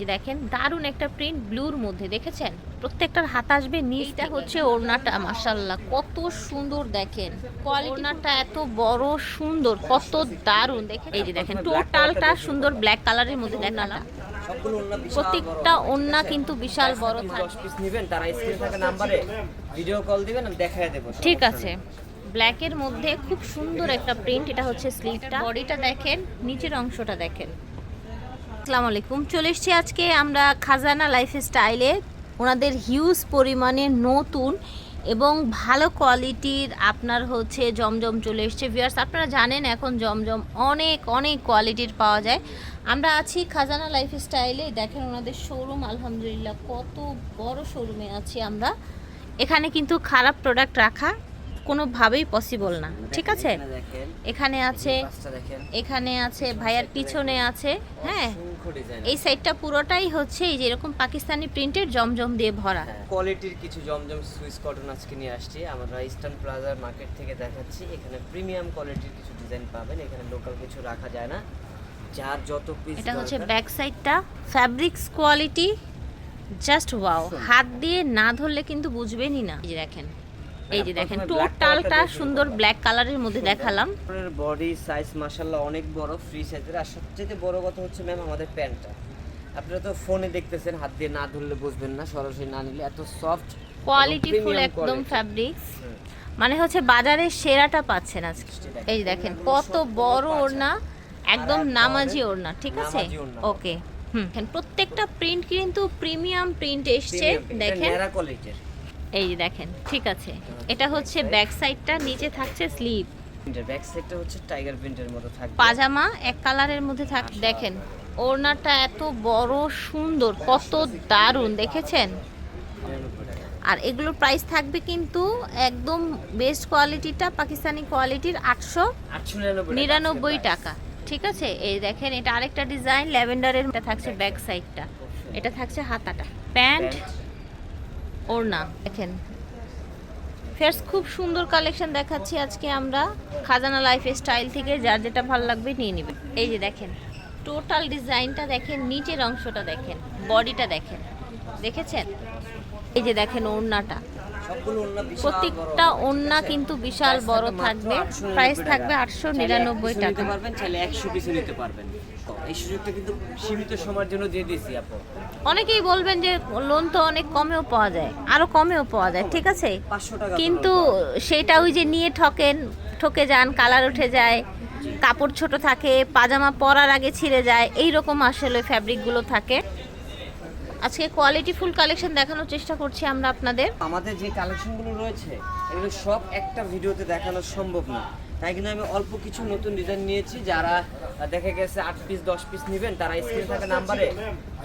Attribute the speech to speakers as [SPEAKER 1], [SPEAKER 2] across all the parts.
[SPEAKER 1] যে দেখেন দারুণ একটা প্রিন্ট ব্লুর মধ্যে দেখেছেন? প্রত্যেকটার হাত আসবে নিচটা হচ্ছে ওড়নাটা মাশাল্লাহ কত সুন্দর দেখেন। ওড়নাটা এত বড় সুন্দর কত দারুণ। দেখেন এই যে দেখেন টোটালটা সুন্দর ব্ল্যাক কালারের মধ্যে দেখানা।
[SPEAKER 2] ওন্না বিশাল
[SPEAKER 1] প্রত্যেকটা ওড়না কিন্তু বিশাল বড়
[SPEAKER 2] দশ
[SPEAKER 1] থাকে।
[SPEAKER 2] পিস নেবেন তারা স্ক্রিনে থাকা নাম্বারে ভিডিও কল দিবেন আমি দেখায় দেবো
[SPEAKER 1] ঠিক আছে। ব্ল্যাকের মধ্যে খুব সুন্দর একটা প্রিন্ট এটা হচ্ছে স্লিভটা বডিটা দেখেন নিচের অংশটা দেখেন। আসসালামু আলাইকুম। চলে এসেছি আজকে আমরা খাজানা লাইফ স্টাইলে ওনাদের হিউজ পরিমাণে নতুন এবং ভালো কোয়ালিটির আপনার হচ্ছে জমজম চলে এসছে। ভিয়ার্স আপনারা জানেন এখন জমজম অনেক অনেক কোয়ালিটির পাওয়া যায়। আমরা আছি খাজানা লাইফ স্টাইলে দেখেন ওনাদের শোরুম আলহামদুলিল্লাহ কত বড় শোরুমে আছি আমরা। এখানে কিন্তু খারাপ প্রোডাক্ট রাখা কোনোভাবেই পসিবল না। ঠিক আছে?
[SPEAKER 2] এখানে
[SPEAKER 1] আছে এখানে আছে ভাইয়ার পিছনে আছে হ্যাঁ। এই সাইডটা পুরোটাই হচ্ছে এই যে এরকম পাকিস্তানি প্রিন্টের জমজম দিয়ে ভরা।
[SPEAKER 2] কোয়ালিটির কিছু জমজম সুইস কটন আজকে নিয়ে আসছি। আমরা ইস্টার্ন প্লাজার মার্কেট থেকে দেখাচ্ছি। এখানে প্রিমিয়াম কোয়ালিটির কিছু ডিজাইন পাবেন। এখানে লোকাল কিছু রাখা যায় না। যার যত পিস
[SPEAKER 1] এটা হচ্ছে ব্যাক সাইডটা ফ্যাব্রিক্স কোয়ালিটি জাস্ট ওয়াও হাত দিয়ে না ধরলে কিন্তু বুঝবেনই না। দেখেন। এই যে দেখেন টোটালটা সুন্দর ব্ল্যাক কালারের মধ্যে দেখালাম।
[SPEAKER 2] বডি সাইজ মাশাআল্লাহ অনেক বড় ফ্রি সাইজের আর সবচেয়ে বড় কথা হচ্ছে ম্যাম আমাদের প্যান্টটা আপনারা তো ফোনে দেখতেছেন হাত দিয়ে না ধরলে বুঝবেন না সরাসরি না নিলে এত সফট
[SPEAKER 1] কোয়ালিটি ফুল একদম ফ্যাব্রিক্স মানে হচ্ছে বাজারে সেরাটা পাচ্ছেন আজকে। এই যে দেখেন কত বড় ওড়না একদম নামাজি ওড়না ঠিক আছে? ওকে হুম। প্রত্যেকটা প্রিন্ট কিন্তু প্রিমিয়াম প্রিন্ট এসছে দেখেন। এই দেখেন ঠিক আছে। এটা হচ্ছে ব্যাক সাইডটা নিচে থাকছে স্লিভ
[SPEAKER 2] প্রিন্টের ব্যাক সাইডটা হচ্ছে টাইগার প্রিন্টের মতো থাকবে।
[SPEAKER 1] পাজামা এক কালারের মধ্যে থাক দেখেন ওড়নাটা এত বড় সুন্দর কত দারুণ দেখেছেন? আর এগুলোর প্রাইস থাকবে কিন্তু একদম বেস্ট কোয়ালিটিটা পাকিস্তানি কোয়ালিটির আটশো
[SPEAKER 2] 899
[SPEAKER 1] নিরানব্বই টাকা ঠিক আছে? এই দেখেন এটা আরেকটা ডিজাইন ল্যাভেন্ডারের এটা থাকছে ব্যাক সাইডটা এটা থাকছে হাতাটা। প্যান্ট ওড়না, দেখেন। ফেয়ার্স, খুব সুন্দর কালেকশন দেখাচ্ছি আজকে আমরা। খাজানা লাইফ স্টাইল থেকে যার যেটা ভালো লাগবে নিয়ে নেবেন এই যে দেখেন টোটাল ডিজাইনটা দেখেন, নিচের অংশটা দেখেন বডিটা দেখেন। দেখেছেন? এই যে দেখেন ওড়নাটা।
[SPEAKER 2] ওন্না
[SPEAKER 1] প্রত্যেকটা ওড়না কিন্তু বিশাল বড়
[SPEAKER 2] থাকবে
[SPEAKER 1] থাকবে।
[SPEAKER 2] মাত্র 899
[SPEAKER 1] প্রাইস থাকবে আটশো নিরানব্বই টাকা।
[SPEAKER 2] পারবেন চাইলে একশো পিসও নিতে পারবেন। এই সুযোগটা কিন্তু সীমিত সময়ের জন্য দিয়ে দিয়েছি আপু।
[SPEAKER 1] অনেকেই বলবেন যে লোন তো অনেক কমেও পাওয়া যায় আরও কমেও পাওয়া যায় ঠিক আছে? কিন্তু সেটা ওই যে নিয়ে ঠকেন ঠকে যান কালার উঠে যায় কাপড় ছোট থাকে পাজামা পরার আগে ছিঁড়ে যায় এই রকম আসলে ফ্যাব্রিকগুলো থাকে। আজকে কোয়ালিটি ফুল কালেকশন দেখানোর চেষ্টা করছি আমরা আপনাদের।
[SPEAKER 2] আমাদের যে কালেকশনগুলো রয়েছে এগুলো সব একটা ভিডিওতে দেখানো সম্ভব না। তাই কিন্তু আমি অল্প কিছু নতুন ডিজাইন নিয়েছি যারা দেখা গেছে আট পিস দশ পিস নেবেন তারা স্ক্রিনে থাকা নাম্বারে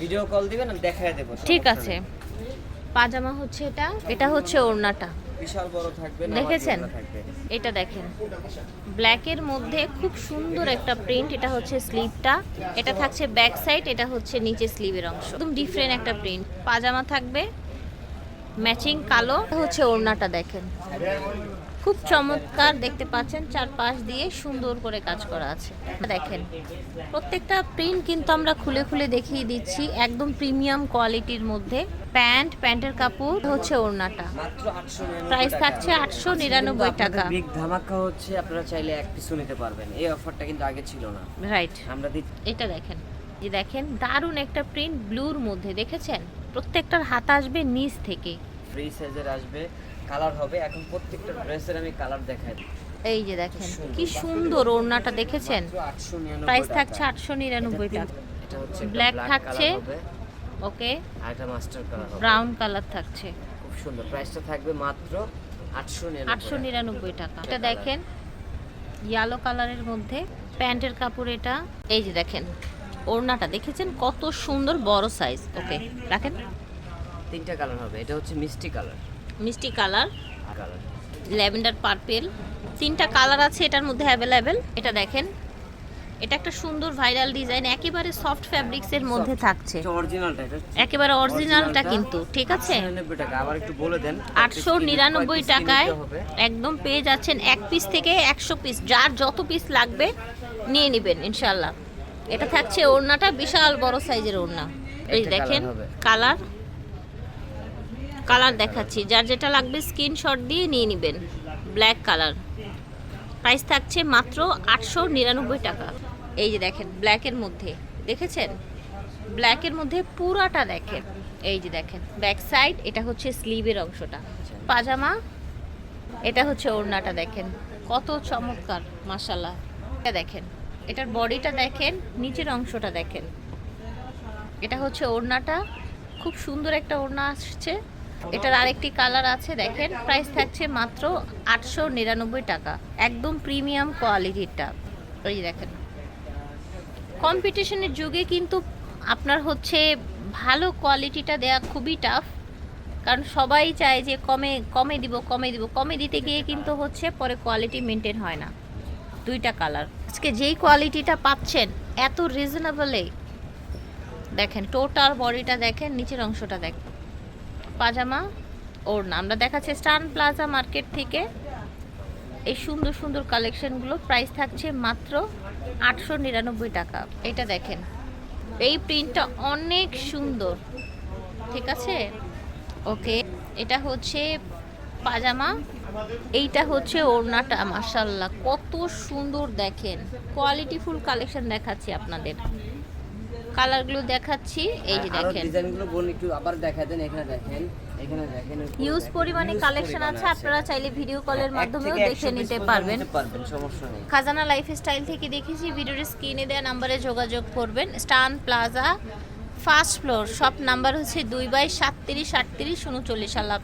[SPEAKER 2] ভিডিও কল দিবেন আমি দেখায় দেবো
[SPEAKER 1] ঠিক আছে। পাজামা হচ্ছে এটা এটা হচ্ছে ওড়নাটা।
[SPEAKER 2] বিশাল বড় থাকবে
[SPEAKER 1] দেখেছেন? এটা দেখেন। ব্ল্যাকের মধ্যে খুব সুন্দর একটা প্রিন্ট, এটা হচ্ছে স্লিভটা। এটা থাকছে ব্যাক সাইড, এটা হচ্ছে নিচে স্লিভের অংশ। একদম ডিফারেন্ট একটা প্রিন্ট। পাজামা থাকবে, ম্যাচিং কালো। হচ্ছে ওড়নাটা দেখেন। খুব চমৎকার দেখতে পাচ্ছেন চার পাশ দিয়ে সুন্দর করে কাজ করা আছে। দেখেন প্রত্যেকটা প্রিন্ট কিন্তু আমরা খুলে খুলে দেখিয়ে দিচ্ছি একদম প্রিমিয়াম কোয়ালিটির মধ্যে। প্যান্ট প্যান্টের কাপড় হচ্ছে ওড়নাটা। প্রাইস থাকছে আটশো নিরানব্বই টাকা।
[SPEAKER 2] বিগ ধামাকা হচ্ছে আপনারা চাইলে এক পিসও নিতে পারবেন। এই অফারটা কিন্তু আগে ছিল না।
[SPEAKER 1] রাইট
[SPEAKER 2] আমরা
[SPEAKER 1] এটা দেখেন। যে দেখেন দারুণ একটা প্রিন্ট ব্লুর মধ্যে দেখেছেন? প্রত্যেকটার হাত আসবে নিচ থেকে।
[SPEAKER 2] ফ্রি সাইজের আসবে। কালার হবে। এখন প্রত্যেকটা ড্রেসের আমি কালার দেখাই
[SPEAKER 1] এই যে দেখেন কি সুন্দর। ওড়নাটা দেখেছেন? প্রাইস থাকছে আটশো নিরানব্বই টাকা। black থাকছে। ওকে
[SPEAKER 2] আর এটা মাস্টার কালার হবে।
[SPEAKER 1] ব্রাউন কালার থাকছে।
[SPEAKER 2] খুব সুন্দর। প্রাইসটা থাকবে মাত্র আটশো
[SPEAKER 1] আটশো নিরানব্বই টাকা। এটা দেখেন ইয়েলো কালারের মধ্যে প্যান্টের কাপড় এটা। এই যে দেখেন ওড়নাটা দেখেছেন? কত সুন্দর বড় সাইজ ওকে রাখেন।
[SPEAKER 2] তিনটা কালার হবে। এটা হচ্ছে মিষ্টি কালার।
[SPEAKER 1] মিষ্টি কালার। Lavender purple. তিনটা কালার আছে এটার মধ্যে অ্যাভেলেবেল। এটা দেখেন। এটা একটা সুন্দর ভাইরাল ডিজাইন একেবারে সফট ফ্যাব্রিক্সের মধ্যে থাকছে। একেবারে অরিজিনালটা কিন্তু ঠিক আছে?
[SPEAKER 2] 899 টাকা আবার একটু বলে দেন।
[SPEAKER 1] আটশো নিরানব্বই টাকায় একদম পেয়ে যাচ্ছেন এক পিস থেকে একশো পিস যার যত পিস লাগবে নিয়ে নেবেন ইনশাল্লাহ এটা থাকছে ওড়নাটা বিশাল বড় সাইজের ওড়না। এই দেখেন কালার। কালার দেখাচ্ছি। যার যেটা লাগবে স্ক্রিনশট দিয়ে নিয়ে নেবেন। Black colour. প্রাইস থাকছে মাত্র আটশো নিরানব্বই টাকা। এই যে দেখেন ব্ল্যাকের মধ্যে। দেখেছেন? ব্ল্যাকের মধ্যে পুরাটা দেখেন। এই যে দেখেন ব্যাক সাইড এটা হচ্ছে স্লিভের অংশটা। পাজামা, এটা হচ্ছে ওড়নাটা দেখেন। কত চমৎকার মাসাল্লাহ এটা দেখেন, এটার বডিটা দেখেন, নিচের অংশটা দেখেন। এটা হচ্ছে ওড়নাটা। খুব সুন্দর একটা ওড়না আসছে। এটার আরেকটি কালার আছে, দেখেন। প্রাইস থাকছে মাত্র আটশো নিরানব্বই টাকা। একদম প্রিমিয়াম কোয়ালিটিটা যে দেখেন। কম্পিটিশনের যুগে কিন্তু আপনার হচ্ছে ভালো কোয়ালিটিটা দেওয়া খুবই টাফ কারণ সবাই চায় যে কমে কমে দিব কমে দিব। কমে দিতে গিয়ে কিন্তু হচ্ছে পরে কোয়ালিটি মেনটেন হয় না। দুইটা কালার। আজকে যেই কোয়ালিটিটা পাচ্ছেন, এত রিজনেবলে দেখেন টোটাল বডিটা দেখেন, নিচের অংশটা দেখেন। পাজামা, ওড়না। আমরা দেখাচ্ছি স্টান প্লাজা মার্কেট থেকে। এই সুন্দর সুন্দর কালেকশনগুলো প্রাইস থাকছে মাত্র আটশো নিরানব্বই টাকা। এটা দেখেন, এই প্রিন্টটা অনেক সুন্দর। ঠিক আছে? ওকে, এটা হচ্ছে পাজামা, এইটা হচ্ছে ওড়নাটা মাসাল্লাহ কত সুন্দর দেখেন। কোয়ালিটিফুল কালেকশন দেখাচ্ছি আপনাদের। কালারগুলো দেখাচ্ছি এই যে দেখেন।
[SPEAKER 2] ডিজাইনগুলো বোন একটু আবার দেখা দেন এখানে দেখেন এখানে দেখেন এরকম
[SPEAKER 1] হিউজ পরিমাণে কালেকশন আছে আপনারা চাইলে ভিডিও কলের মাধ্যমেও দেখে নিতে পারবেন।
[SPEAKER 2] সমস্যা নেই।
[SPEAKER 1] খাজানা লাইফস্টাইল থেকে দেখেছি ভিডিওর স্ক্রিনে দেওয়া নাম্বারে যোগাযোগ করবেন। স্টান প্লাজা ফার্স্ট ফ্লোর সব নাম্বার হচ্ছে দুই বাই সাতত্রিশ আটত্রিশ উনচল্লিশ আল্লাহ